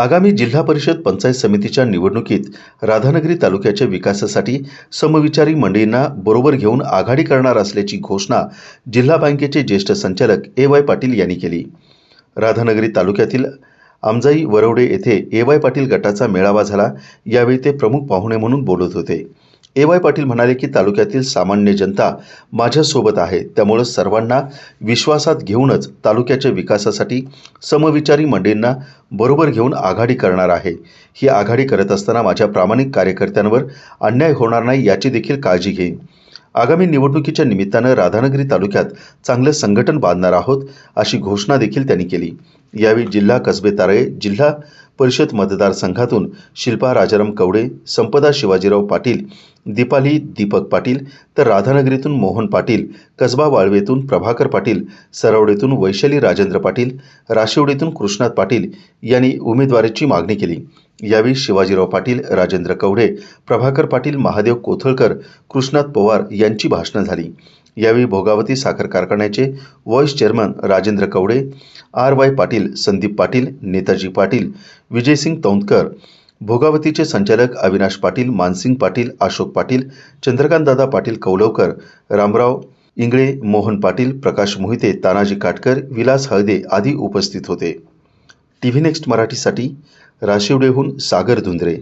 आगामी जिल्हा परिषद पंचायत समितीच्या निवडणुकीत राधानगरी तालुक्याच्या विकासासाठी समविचारी मंडळींना बरोबर घेऊन आघाडी करणार असल्याची घोषणा जिल्हा बँकेचे ज्येष्ठ संचालक ए वाय पाटील यांनी केली. राधानगरी तालुक्यातील आमजाई वरवडे येथे ए वाय पाटील गटाचा मेळावा झाला. यावेळी ते प्रमुख पाहुणे म्हणून बोलत होते. ए वाय पाटील म्हणाले की तालुक्यातील सामान्य जनता माझ्यासोबत आहे. त्यामुळं सर्वांना विश्वासात घेऊनच तालुक्याच्या विकासासाठी समविचारी मंडळींना बरोबर घेऊन आघाडी करणार आहे. ही आघाडी करत असताना माझ्या प्रामाणिक कार्यकर्त्यांवर अन्याय होणार नाही याची देखील काळजी घेईन. आगामी निवडणुकीच्या निमित्तानं राधानगरी तालुक्यात चांगलं संघटन बांधणार आहोत अशी घोषणा देखील त्यांनी केली. यावेळी जिल्हा कसबे तारळे जिल्हा परिषद मतदारसंघातून शिल्पा राजाराम कवडे संपदा शिवाजीराव पाटील दीपाली दीपक पाटील तर राधानगरीतून मोहन पाटील कसबा वाळवेतून प्रभाकर पाटील सरवडेतून वैशाली राजेंद्र पाटील राशिवडीतून कृष्णात पाटील यांनी उमेदवारीची मागणी केली. यावेळी शिवाजीराव पाटील राजेंद्र कवडे प्रभाकर पाटील महादेव कोथळकर कृष्णात पवार यांची भाषणं झाली. यावेळी भोगावती साखर कारखान्याचे vice chairman Rajendra Kawade R Y Patil Sandeep Patil Netaji Patil Vijaysingh Toundkar भोगावतीचे संचालक अविनाश पाटील मानसिंग पाटील अशोक पाटील चंद्रकांतदादा पाटील कौलवकर रामराव इंगळे मोहन पाटील प्रकाश मोहिते तानाजी काटकर विलास हळदे आदी उपस्थित होते. टी व्ही नेक्स्ट मराठीसाठी राशिवडेहून सागर धुंद्रे.